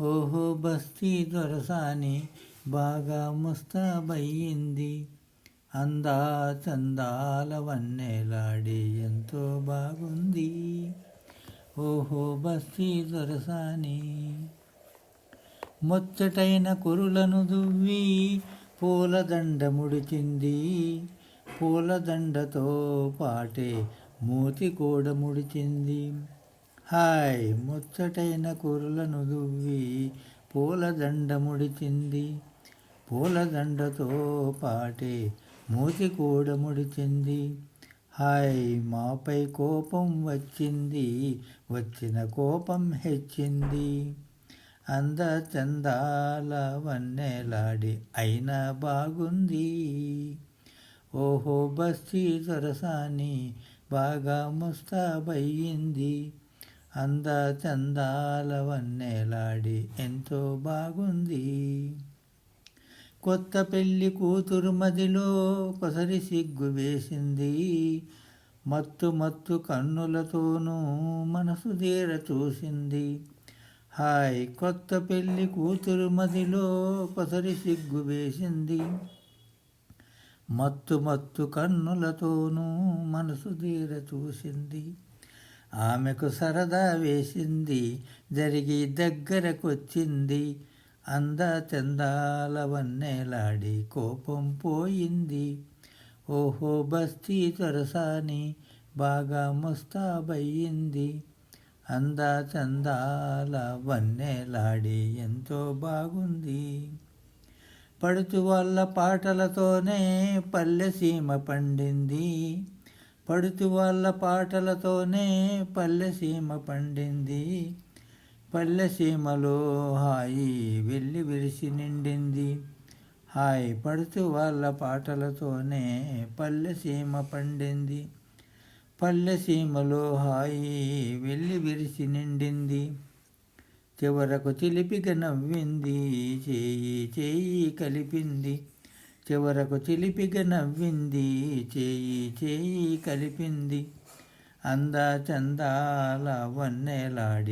ఓహో బస్తీ దొరసాని బాగా ముస్తాబయ్యింది. అందా చందాల వన్నెలాడి ఎంతో బాగుంది. ఓహో బస్తీ దొరసాని ముచ్చటైన కురులను దువ్వి పూలదండ ముడిచింది. పూలదండతో పాటే మూతి కూడా ముడిచింది. హాయ్. ముచ్చటైన కూరలను దువ్వి పూలదండ ముడిచింది. పూలదండతో పాటే మూతి కూడా ముడిచింది. హాయ్ మాపై కోపం వచ్చింది. వచ్చిన కోపం హెచ్చింది. అంద చందాల వన్నెలాడి అయినా బాగుంది. ఓహో బస్తీ సరసాని బాగా ముస్తాబయ్యింది. అంద చందాలవన్నేలాడి ఎంతో బాగుంది. కొత్త పెళ్ళి కూతురు మదిలో కొసరి సిగ్గు వేసింది. మత్తు మత్తు కన్నులతోనూ మనసు తీర చూసింది. హాయ్ కొత్త పెళ్ళి కూతురు మదిలో కొసరి సిగ్గు వేసింది. మత్తు మత్తు కన్నులతోనూ మనసు తీర చూసింది. ఆమెకు సరదా వేసింది జరిగి దగ్గరకొచ్చింది. అంద చందాల కోపం పోయింది. ఓహో బస్తీ తొరసాని బాగా ముస్తాబయ్యింది. అందా చందాల వన్నెలాడి ఎంతో బాగుంది. పడుచు వాళ్ళ పాటలతోనే పల్లె సీమ పండింది. పడుతు వాళ్ళ పాటలతోనే పల్లెసీమ పండింది. పల్లెసీమలో హాయి వెళ్ళి విరిసి నిండింది. హాయ్ పడుతు వాళ్ళ పాటలతోనే పల్లెసీమ పండింది. పల్లెసీమలో హాయి వెళ్ళి విరిసి నిండింది. చివరకు తిలిపిక నవ్వింది. చేయి చేయి కలిపింది. చివరకు చిలిపిగా నవ్వింది చేయి చేయి కలిపింది. అందా చందాల వన్నెలాడి